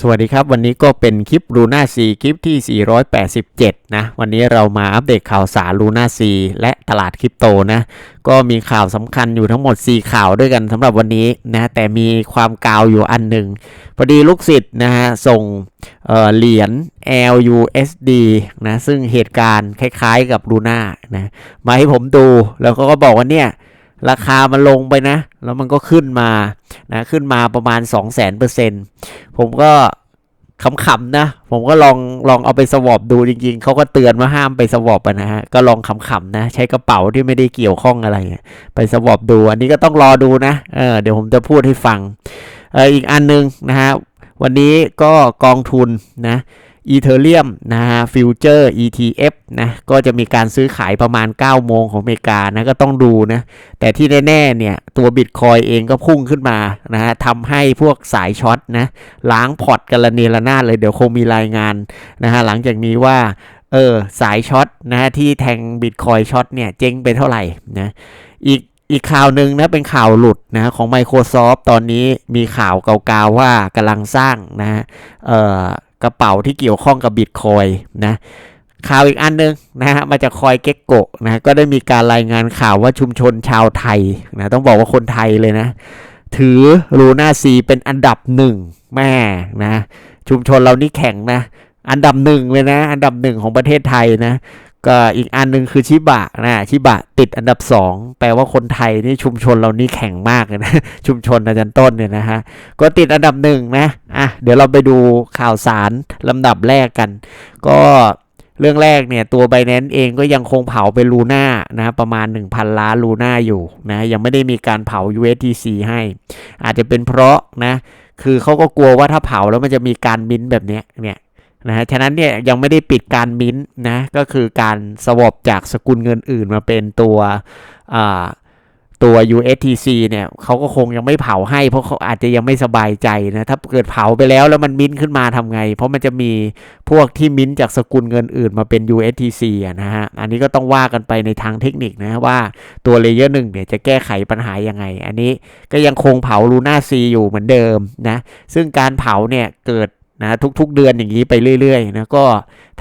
สวัสดีครับ วันนี้ก็เป็นคลิป Luna C คลิปที่ 487 นะ วันนี้เรามาอัปเดตข่าวสาร Luna C และตลาดคริปโตนะ ก็มีข่าวสำคัญอยู่ทั้งหมด 4 ข่าวด้วยกันสำหรับวันนี้นะ แต่มีความกาวอยู่อันหนึ่งพอดีลูกศิษย์นะฮะ ส่งเเหรียญ LUSD นะ ซึ่งเหตุการณ์คล้ายๆกับ Luna นะ มาให้ผมดูแล้วเขาก็บอกว่าเนี่ย ราคามันลงไปนะ แล้วมันก็ขึ้นมานะขึ้นมาประมาณ 2 0 0 0 0 0เปอร์เซ็นต์ผมก็ขำๆนะ ผมก็ลองลองเอาไปสวอปดูจริงๆ เขาก็เตือนว่าห้ามไปสวอปนะฮะ ก็ลองขำๆนะ ใช้กระเป๋าที่ไม่ได้เกี่ยวข้องอะไร ไปสวอปดู อันนี้ก็ต้องรอดูนะ เออเดี๋ยวผมจะพูดให้ฟัง เอออีกอันนึงนะฮะ วันนี้ก็กองทุนนะ อีเทเรียมนะฮะฟิวเจอร์ ETF นะก็จะมีการซื้อขายประมาณ 9 โมงของอเมริกานะก็ต้องดูนะ แต่ที่แน่ๆเนี่ยตัวบิตคอยเองก็พุ่งขึ้นมานะฮะทำให้พวกสายช็อตนะล้างพอร์ตกันละเนระนาดเลยเดี๋ยวคงมีรายงานนะฮะหลังจากนี้ว่าเออสายช็อตนะฮะที่แทงบิตคอยช็อตเนี่ยเจ๊งไปเท่าไหร่นะอีกอีกข่าวหนึ่งนะเป็นข่าวหลุดนะของ Microsoft ตอนนี้มีข่าวเกาๆว่ากำลังสร้างนะฮะเอ่อ กระเป๋าที่เกี่ยวข้องกับบิตคอยนะข่าวอีกอันนึงนะฮะมาจากคอยเก็กโกะนะก็ได้มีการรายงานข่าวว่าชุมชนชาวไทยนะต้องบอกว่าคนไทยเลยนะ ถือลูน่าซีเป็นอันดับหนึ่งแม่นะชุมชนเรานี่แข่งนะ อันดับหนึ่งเลยนะ อันดับหนึ่งของประเทศไทยนะ ก็อีกอันหนึ่งคือชิบะนะชิบะติดอันดับสองแปลว่าคนไทยนี่ชุมชนเรานี่แข่งมากเลยนะ ชุมชนอาจารย์ต้นเนี่ยนะฮะ ก็ติดอันดับหนึ่งนะ อะ เดี๋ยวเราไปดูข่าวสารลำดับแรกกัน ก็เรื่องแรกเนี่ย ตัว b บ n a n c e เองก็ยังคงเผาเป็นลูน่านะประมาณ 1,000 ล้านลูน่าอยู่นะยังไม่ได้มีการเผา USDC ให้ อาจจะเป็นเพราะนะ คือเขาก็กลัวว่าถ้าเผาแล้วมันจะมีการมิ้นท์แบบเนี้ยเนี่ย นะฮะฉะนั้นเนี่ยยังไม่ได้ปิดการมิ้นท์นะก็คือการสวอปจากสกุลเงินอื่นมาเป็นตัวตัว USTC เนี่ยเขาก็คงยังไม่เผาให้เพราะเขาอาจจะยังไม่สบายใจนะถ้าเกิดเผาไปแล้วแล้วมันมิ้นท์ขึ้นมาทำไง เพราะมันจะมีพวกที่มิ้นท์จากสกุลเงินอื่นมาเป็น USTC นะฮะอันนี้ก็ต้องว่ากันไปในทางเทคนิคนะว่าตัวเลเยอร์หนึ่งเนี่ยจะแก้ไขปัญหายังไง อันนี้ก็ยังคงเผาลูน่าซีอยู่เหมือนเดิมนะซึ่งการเผาเนี่ยเกิด นะทุกๆเดือนอย่างนี้ไปเรื่อยๆนะก็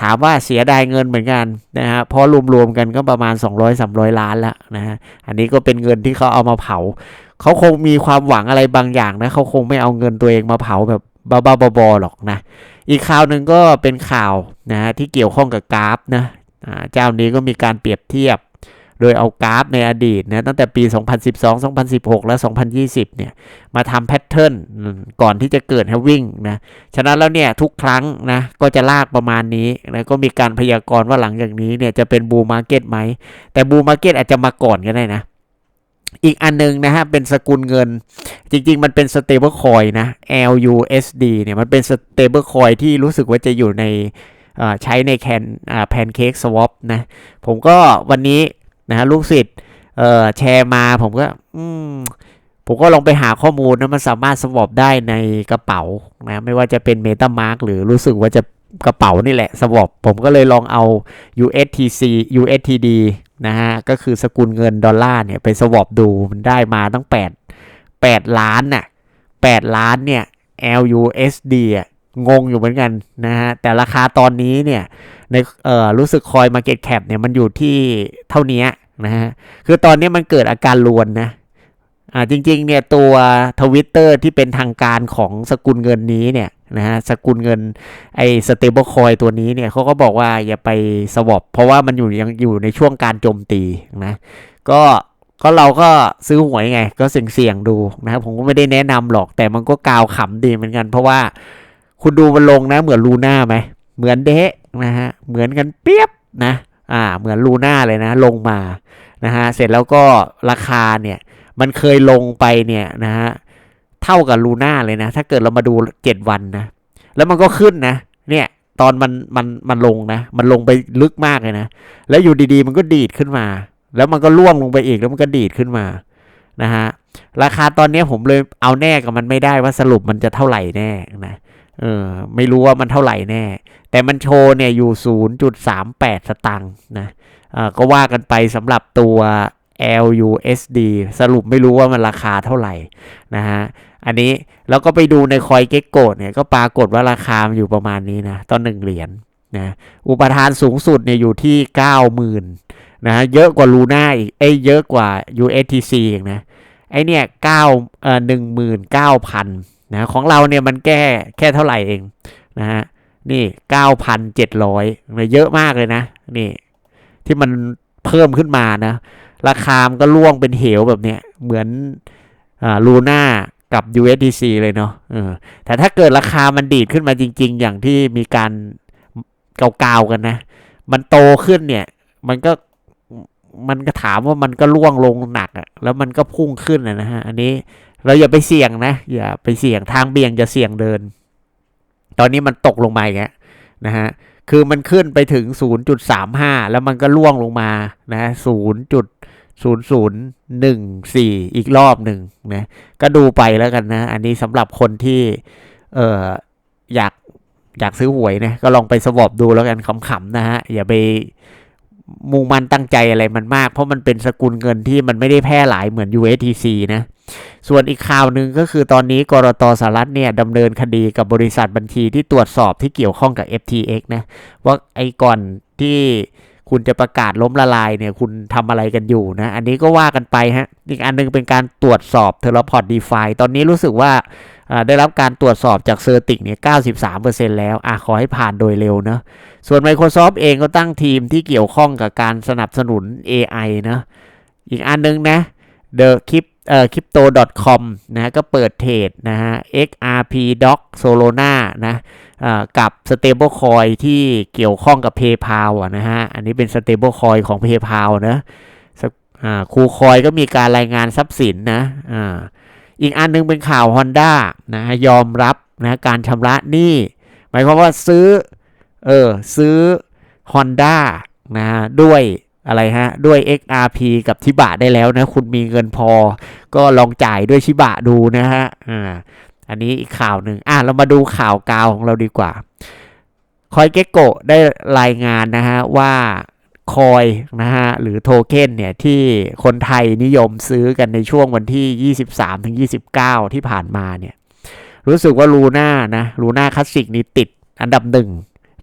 ถามว่าเสียดายเงินเหมือนกันนะฮะเพราะรวมๆกันก็ประมาณ 200-300 ล้านแล้วนะฮะอันนี้ก็เป็นเงินที่เขาเอามาเผา เขาคงมีความหวังอะไรบางอย่างนะเขาคงไม่เอาเงินตัวเองมาเผาแบบบ้าๆบอๆหรอกนะ อีกข่าวหนึ่งก็เป็นข่าวนะฮะที่เกี่ยวข้องกับกราฟนะเจ้านี้ก็มีการเปรียบเทียบ โดยเอากราฟในอดีตนะตั้งแต่ปี 2012 2016 และ 2020 เนี่ยมาทำแพทเทิร์นก่อนที่จะเกิดแฮวิ่งนะฉะนั้นแล้วเนี่ยทุกครั้งนะก็จะลากประมาณนี้แล้วก็มีการพยากรณ์ว่าหลังจากนี้เนี่ยจะเป็นบูมมาร์เก็ตไหม แต่บูมมาร์เก็ตอาจจะมาก่อนก็ได้นะอีกอันนึงนะฮะ เป็นสกุลเงิน จริง ๆ มันเป็น stable coin นะ LUSD เนี่ย มันเป็น stable coin ที่รู้สึกว่าจะอยู่ในใช้ในแคนแพนเค้กสวอปนะ ผมก็วันนี้ นะฮะลูกศิษย์เอ่อแชร์มาผมก็อืมผมก็ลองไปหาข้อมูลนะมันสามารถสวอปได้ในกระเป๋านะไม่ว่าจะเป็น MetaMask หรือรู้สึกว่าจะกระเป๋านี่แหละสวอปผมก็เลยลองเอา USTC USTD นะฮะก็คือสกุลเงินดอลลาร์เนี่ยไปสวอปดูมันได้มาตั้ง 8 8 ล้านน่ะ8ล้านเนี่ย LUSD อะ งงอยู่เหมือนกันนะฮะ แต่ราคาตอนนี้เนี่ยในเอ่อรู้สึกคอย Market Cap เนี่ยมันอยู่ที่เท่านี้นะฮะ คือตอนนี้มันเกิดอาการลวนนะอ่าจริงๆเนี่ยตัวทวิตเตอร์ที่เป็นทางการของสกุลเงินนี้เนี่ยนะฮะสกุลเงินไอ้ stable coin ตัวนี้เนี่ยเขาก็บอกว่าอย่าไปสวอปเพราะว่ามันอยู่ยังอยู่ในช่วงการโจมตีนะก็ก็เราก็ซื้อหวยไง ก็เสี่ยงๆดูนะครับผมก็ไม่ได้แนะนำหรอกแต่มันก็กาวขำดีเหมือนกัน เพราะว่า คุณดูมันลงนะ เหมือนลูน่าไหมเหมือนเดะนะฮะเหมือนกันเปียบนะอ่าเหมือนลูน่าเลยนะลงมานะฮะเสร็จแล้วก็ราคาเนี่ยมันเคยลงไปเนี่ยนะฮะเท่ากับลูน่าเลยนะ ถ้าเกิดเรามาดูเจ็ดวันนะ แล้วมันก็ขึ้นนะ เนี่ยตอนมันมันมันลงนะ มันลงไปลึกมากเลยนะ แล้วอยู่ดีๆ มันก็ดีดขึ้นมา แล้วมันก็ล่วงลงไปอีกแล้วมันก็ดีดขึ้นมานะฮะราคาตอนนี้ผมเลยเอาแน่กับมันไม่ได้ว่าสรุปมันจะเท่าไหร่แน่นะ เออไม่รู้ว่ามันเท่าไหร่แน่ แต่มันโชว์เนี่ยอยู่ 0.38 สตังค์นะอ่าก็ว่ากันไปสำหรับตัว LUSD สรุปไม่รู้ว่ามันราคาเท่าไหร่นะฮะอันนี้แล้วก็ไปดูในคอยเก็กโกดเนี่ยก็ปรากฏว่าราคามอยู่ประมาณนี้นะตอนหนึ่งเหรียญนะอุปทานสูงสุดเนี่ยอยู่ที่ 90,000นะเยอะกว่าลูน่าอีกเอ้ยเยอะกว่า USTC อีกนะไอเนี่ยเก้าเอ่อหนึ่งหมื่นเก้าพัน นะของเราเนี่ยมันแก้แค่เท่าไหร่เองนะฮะนี่เก้าพันเจ็ดร้อยเยอะมากเลยนะ นี่ ที่มันเพิ่มขึ้นมานะ ราคามก็ล่วงเป็นเหวแบบเนี้ยเหมือนอ่าลูน่ากับ USDC เลยเนาะเออแต่ถ้าเกิดราคามันดีดขึ้นมาจริง ๆ อย่างที่มีการเกาๆกันนะ มันโตขึ้นเนี่ย มันก็มันก็ถามว่ามันก็ล่วงลงหนักอะแล้วมันก็พุ่งขึ้นอะนะฮะ อันนี้ เราอย่าไปเสี่ยงนะ อย่าไปเสี่ยงทางเบี่ยงจะเสี่ยงเดิน ตอนนี้มันตกลงมาอย่างเงี้ยนะฮะคือมันขึ้นไปถึง 0.35 แล้วมันก็ล่วงลงมานะ0.0014 อีกรอบหนึ่งนะก็ดูไปแล้วกันนะ อันนี้สำหรับคนที่เอออยากอยากซื้อหวยนะก็ลองไปสวอปดูแล้วกันขำๆนะฮะอย่าไป มุ่งมั่นตั้งใจอะไรมันมาก เพราะมันเป็นสกุลเงินที่มันไม่ได้แพร่หลายเหมือน USTC นะส่วนอีกข่าวหนึ่งก็คือตอนนี้กรตสหรัฐเนี่ยดำเนินคดีกับบริษัทบัญชีที่ตรวจสอบที่เกี่ยวข้องกับ FTX นะว่าไอ้ก่อนที่คุณจะประกาศล้มละลายเนี่ยคุณทำอะไรกันอยู่นะ อันนี้ก็ว่ากันไปฮะ อีกอันนึงเป็นการตรวจสอบเทเลพอร์ตดีฟาตอนนี้รู้สึกว่า ได้รับการตรวจสอบจากเซอร์ติกเนี่ย93%แล้วอะขอให้ผ่านโดยเร็วนะส่วน Microsoft เองก็ตั้งทีมที่เกี่ยวข้องกับการสนับสนุน AI นะอีกอันนึงนะ The Crypt เอ่อ crypto.com นะก็เปิดเทรดนะฮะ XRP Doc Solana นะกับ stablecoin ที่เกี่ยวข้องกับ PayPal นะฮะ อันนี้เป็น stablecoin ของ PayPal นะครูคอยก็มีการรายงานทรัพย์สินนะ อีกอันนึงเป็นข่าว Honda นะยอมรับนะการชำระหนี้หมายความว่าซื้อเออซื้อ Honda นะด้วยอะไรฮะ ด้วย XRP กับชิบะได้แล้วนะ คุณมีเงินพอ ก็ลองจ่ายด้วยชิบะดูนะฮะอ่าอันนี้อีกข่าวหนึ่งอะเรามาดูข่าวกาวของเราดีกว่าคอยเกโกได้รายงานนะฮะว่า คอยนะฮะหรือโทเค็นเนี่ยที่คนไทยนิยมซื้อกันในช่วงวันที่ 23ถึง29 ที่ผ่านมาเนี่ยรู้สึกว่าลูน่านะลูน่าคลาสสิกนี่ติดอันดับหนึ่ง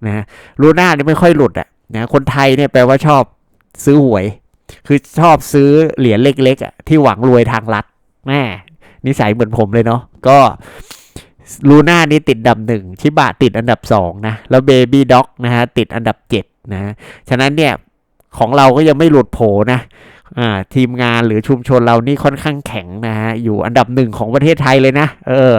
นะลูน่านี่ไม่ค่อยหลุดอะนะคนไทยเนี่ยแปลว่าชอบซื้อหวย คือชอบซื้อเหรียญเล็กๆอะที่หวังรวยทางรัฐแม่นิสัยเหมือนผมเลยเนาะก็ลูน่านี่ติดอันดับหนึ่งชิบะติดอันดับสองนะแล้วเบบี้ด็อกนะฮะติดอันดับเจ็ดนะฉะนั้นเนี่ย ของเราก็ยังไม่หลุดโผนะทีมงานหรือชุมชนเรานี่ค่อนข้างแข็งนะฮะอยู่อันดับหนึ่งของประเทศไทยเลยนะ เออ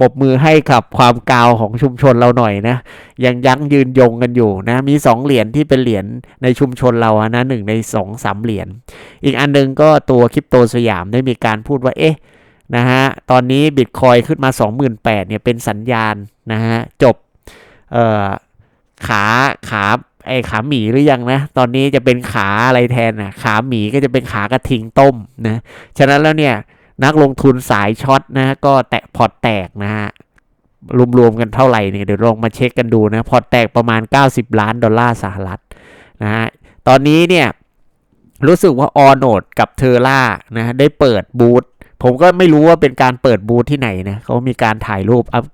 ปบมือให้กับความกาวของชุมชนเราหน่อยนะ ยังยั้งยืนยงกันอยู่นะ มีสองเหรียญที่เป็นเหรียญในชุมชนเราอะนะหนึ่งในสองสามเหรียญอีกอันนึงก็ตัวคริปโตสยามได้มีการพูดว่าเอ๊ะนะฮะตอนนี้บิตคอยขึ้นมา 28,000เนี่ยเป็นสัญญาณนะฮะจบเอ่อขาขา ไอ้ขาหมีหรือยังนะ ตอนนี้จะเป็นขาอะไรแทนนะขาหมีก็จะเป็นขากระทิงต้มนะ ฉะนั้นแล้วเนี่ยนักลงทุนสายช็อตนะก็แตะพอร์ตแตกนะฮะรวมๆกันเท่าไหร่เนี่ยเดี๋ยวลองมาเช็คกันดูนะ พอร์ตแตกประมาณ 90 ล้านดอลลาร์สหรัฐนะฮะตอนนี้เนี่ยรู้สึกว่าออโนดกับเทอร่านะได้เปิดบูธผมก็ไม่รู้ว่าเป็นการเปิดบูธที่ไหนนะเขามีการถ่ายรูปอัพ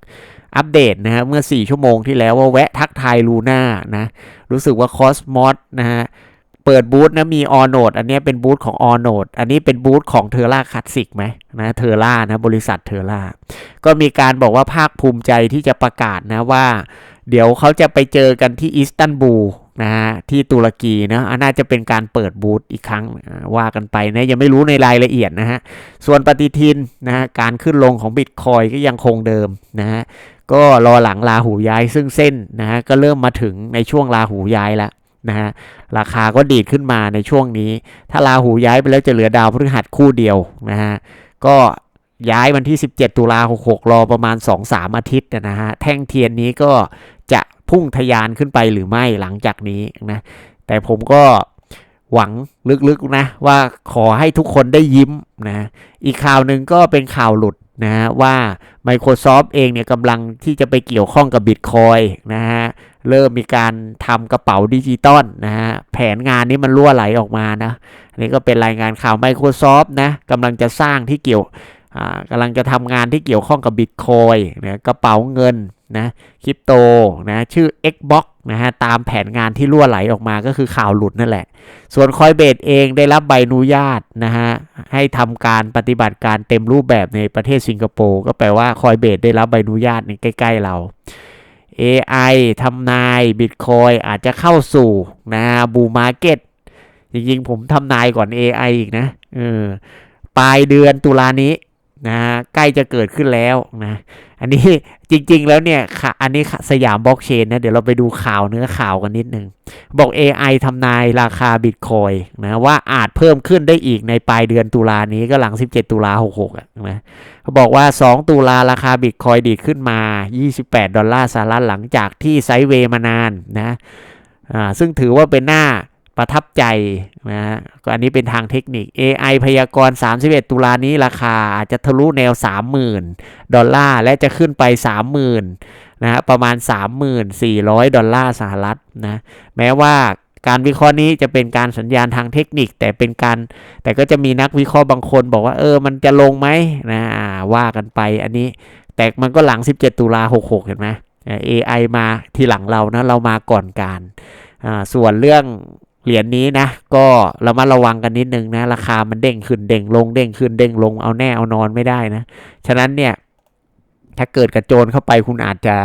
อัปเดตนะฮะเมื่อ 4 ชั่วโมงที่แล้วว่าแวะทักทายลูน่านะรู้สึกว่าคอสมอสนะฮะเปิดบูธนะมีออโนดอันนี้เป็นบูธของออโนดอันนี้เป็นบูธของเทอร่าคลาสสิกไหมนะเทอร่านะบริษัทเทอร่าก็มีการบอกว่าภาคภูมิใจที่จะประกาศนะว่า เดี๋ยวเขาจะไปเจอกันที่อิสตันบูลนะฮะที่ตุรกีนะน่าจะเป็นการเปิดบูธอีกครั้งว่ากันไปนะยังไม่รู้ในรายละเอียดนะฮะส่วนปฏิทินนะฮะการขึ้นลงของบิตคอยก็ยังคงเดิมนะฮะ ก็รอหลังลาหูย้ายซึ่งเส้นนะฮะก็เริ่มมาถึงในช่วงลาหูย้ายแล้วนะฮะราคาก็ดีดขึ้นมาในช่วงนี้ ถ้าลาหูย้ายไปแล้วจะเหลือดาวพฤหัสคู่เดียวนะฮะก็ย้ายวันที่ 17 ตุลา66 รอประมาณ 2-3 อาทิตย์นะฮะแท่งเทียนนี้ก็จะพุ่งทยานขึ้นไปหรือไม่หลังจากนี้นะแต่ผมก็หวังลึกๆนะว่าขอให้ทุกคนได้ยิ้มนะอีกข่าวหนึ่งก็เป็นข่าวหลุด นะฮะว่า Microsoft เองเนี่ยกำลังที่จะไปเกี่ยวข้องกับ Bitcoin นะฮะเริ่มมีการทำกระเป๋าดิจิตอลนะฮะแผนงานนี้มันรั่วไหลออกมานะนี่ก็เป็นรายงานข่าว Microsoft นะกำลังจะสร้างที่เกี่ยวกำลังจะทำงานที่เกี่ยวข้องกับบิตคอยนะกระเป๋าเงินนะคริปโตนะชื่อ Xbox นะฮะตามแผนงานที่รั่วไหลออกมาก็คือข่าวหลุดนั่นแหละ ส่วนคอยเบสเองได้รับใบอนุญาตนะฮะให้ทำการปฏิบัติการเต็มรูปแบบในประเทศสิงคโปร์ก็แปลว่าคอยเบสได้รับใบอนุญาตในใกล้ ๆ เรา AI ทำนายบิตคอยอาจจะเข้าสู่นะบูมาร์เก็ตจริงๆผมทำนายก่อน AI อีกนะเออปลายเดือนตุลานี้นะใกล้จะเกิดขึ้นแล้วนะ อันนี้จริง ๆ แล้วเนี่ยค่ะ อันนี้สยามบล็อกเชนนะ เดี๋ยวเราไปดูข่าวเนื้อข่าวกันนิดนึง บอก AI ทำนายราคาบิตคอยนะว่าอาจเพิ่มขึ้นได้อีกในปลายเดือนตุลานี้ก็หลัง 17 ตุลา66อะนะเขาบอกว่า 2 ตุลาราคาบิตคอยดีขึ้นมา 28 ดอลลาร์สหรัฐหลังจากที่ไซด์เวย์มานานนะอ่าซึ่งถือว่าเป็นหน้า ประทับใจนะก็อันนี้เป็นทางเทคนิค AI พยากรณ์ 31 ตุลานี้ราคาอาจจะทะลุแนว 30,000 ดอลลาร์ และจะขึ้นไป 30,000นะฮะประมาณ 3,400 ดอลลาร์สหรัฐนะแม้ว่าการวิเคราะห์นี้จะเป็นการสัญญาณทางเทคนิค แต่เป็นการ แต่ก็จะมีนักวิเคราะห์บางคนบอกว่าเออมันจะลงไหมนะว่ากันไปอันนี้ แต่มันก็หลัง 17 ตุลา66 เห็นไหมอ่า AI มาทีหลังเรานะเรามาก่อนการอ่าส่วนเรื่อง เหรียญนี้นะ ก็เรามาระวังกันนิดนึงนะ ราคามันเด้งขึ้นเด้งลงเด้งขึ้นเด้งลงเอาแน่เอานอนไม่ได้นะ ฉะนั้นเนี่ย ถ้าเกิดกระโจนเข้าไปคุณอาจจะ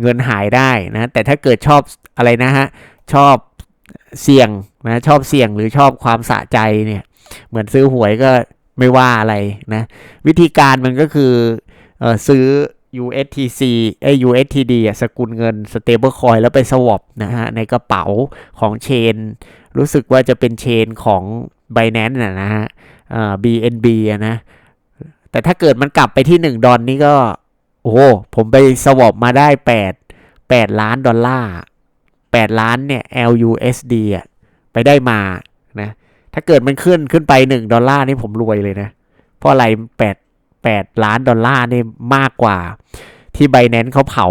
เงินหายได้นะ แต่ถ้าเกิดชอบอะไรนะฮะ ชอบเสี่ยงนะชอบเสี่ยงหรือชอบความสะใจเนี่ย เหมือนซื้อหวยก็ไม่ว่าอะไรนะ วิธีการมันก็คือออซื้อ USTC เอ้ USTD อะสกุลเงิน stable coin แล้วไปสวอปนะฮะ ในกระเป๋าของเชน รู้สึกว่าจะเป็นเชนของ Binance นะนะฮะเอ่อ BNB อะนะ แต่ถ้าเกิดมันกลับไปที่ 1 ดอลนี่ก็ โอ้โห ผมไปสวอปมาได้ 8 8 ล้านดอลลาร์ 8 ล้านเนี่ย LUSD อะ ไปได้มานะ ถ้าเกิดมันขึ้นขึ้นไป 1 ดอลลาร์นี่ผมรวยเลยนะ เพราะอะไร8 8 ล้านดอลลาร์นี่มากกว่าที่ไบแนนเขาเผา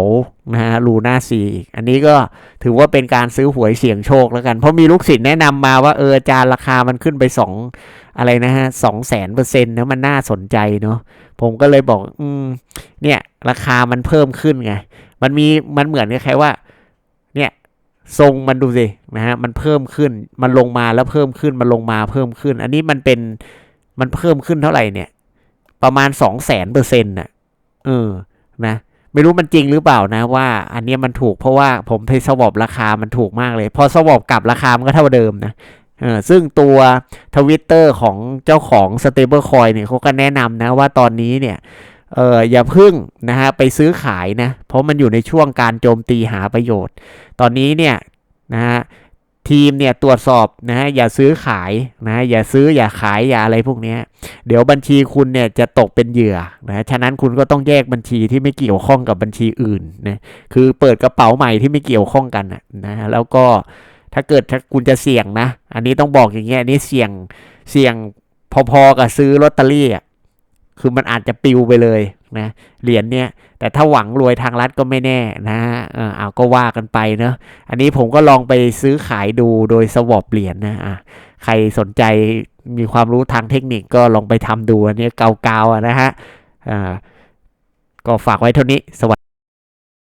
นะฮะลูน่าซีอีก อันนี้ก็ถือว่าเป็นการซื้อหวยเสี่ยงโชคแล้วกัน เพราะมีลูกศิษย์แนะนำมาว่าเออจารย์ราคามันขึ้นไป2อะไรนะฮะสองแสนเปอร์เซ็นต์นะมันน่าสนใจเนาะผมก็เลยบอก อืม เนี่ย ราคามันเพิ่มขึ้นไง มันมีมันเหมือนกับใครว่า เนี่ยทรงมันดูสินะฮะมันเพิ่มขึ้น มันลงมาแล้วเพิ่มขึ้นมันลงมาเพิ่มขึ้น อันนี้มันเป็นมันเพิ่มขึ้นเท่าไหร่เนี่ย ประมาณสองแสนเปอร์เซ็นต์น่ะ เออ นะ ไม่รู้มันจริงหรือเปล่านะว่า อันเนี้ยมันถูกเพราะว่าผมไปสวอปราคามันถูกมากเลย พอสวอปกลับราคามันก็เท่าเดิมนะเออซึ่งตัวทวิตเตอร์ของเจ้าของ Stable Coin เนี่ยเขาก็แนะนำนะว่าตอนนี้เนี่ยเอออย่าพึ่งนะฮะไปซื้อขายนะ เพราะมันอยู่ในช่วงการโจมตีหาประโยชน์ ตอนนี้เนี่ยนะฮะ ทีมเนี่ยตรวจสอบนะฮะอย่าซื้อขายนะฮะอย่าซื้ออย่าขายอย่าอะไรพวกนี้เดี๋ยวบัญชีคุณเนี่ยจะตกเป็นเหยื่อนะฉะนั้นคุณก็ต้องแยกบัญชีที่ไม่เกี่ยวข้องกับบัญชีอื่นนะคือเปิดกระเป๋าใหม่ที่ไม่เกี่ยวข้องกันนะนะแล้วก็ถ้าเกิดถ้าคุณจะเสี่ยงนะ อันนี้ต้องบอกอย่างเงี้ยอันนี้เสี่ยงเสี่ยงพอๆกับซื้อลอตเตอรี่อะคือมันอาจจะปิวไปเลย นะเหรียญเนี่ยแต่ถ้าหวังรวยทางรัฐก็ไม่แน่นะเออเอาก็ว่ากันไปเนอะอันนี้ผมก็ลองไปซื้อขายดูโดยสวอปเหรียญนะอะใครสนใจมีความรู้ทางเทคนิคก็ลองไปทำดูอันนี้เกาๆนะฮะอ่าก็ฝากไว้เท่านี้สวัสดี